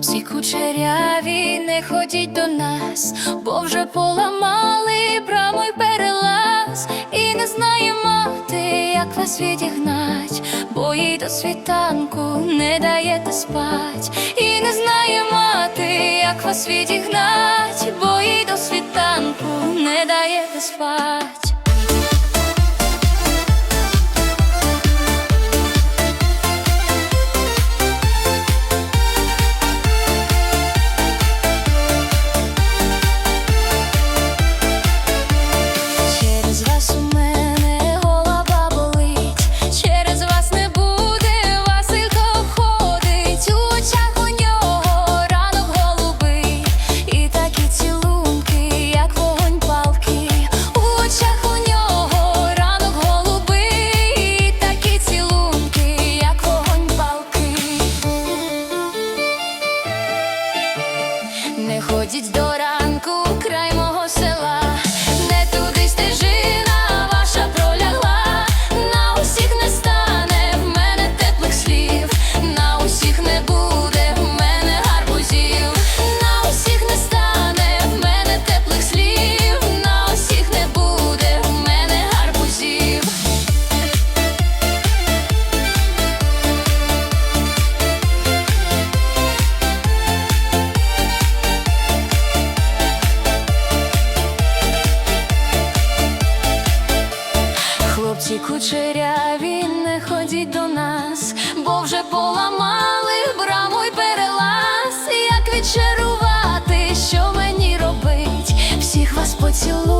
Хлопці кучеряві, не ходіть до нас, бо вже поламали браму й перелаз, і не знає мати, як вас відігнать, бо їй до світанку не даєте спать, і не знає мати, як вас відігнать, бо їй до світанку не даєте спать. Кучеряві, не ходіть до нас, бо вже поламали браму й перелаз. Як відчарувати, що мені робить? Всіх вас поцілую,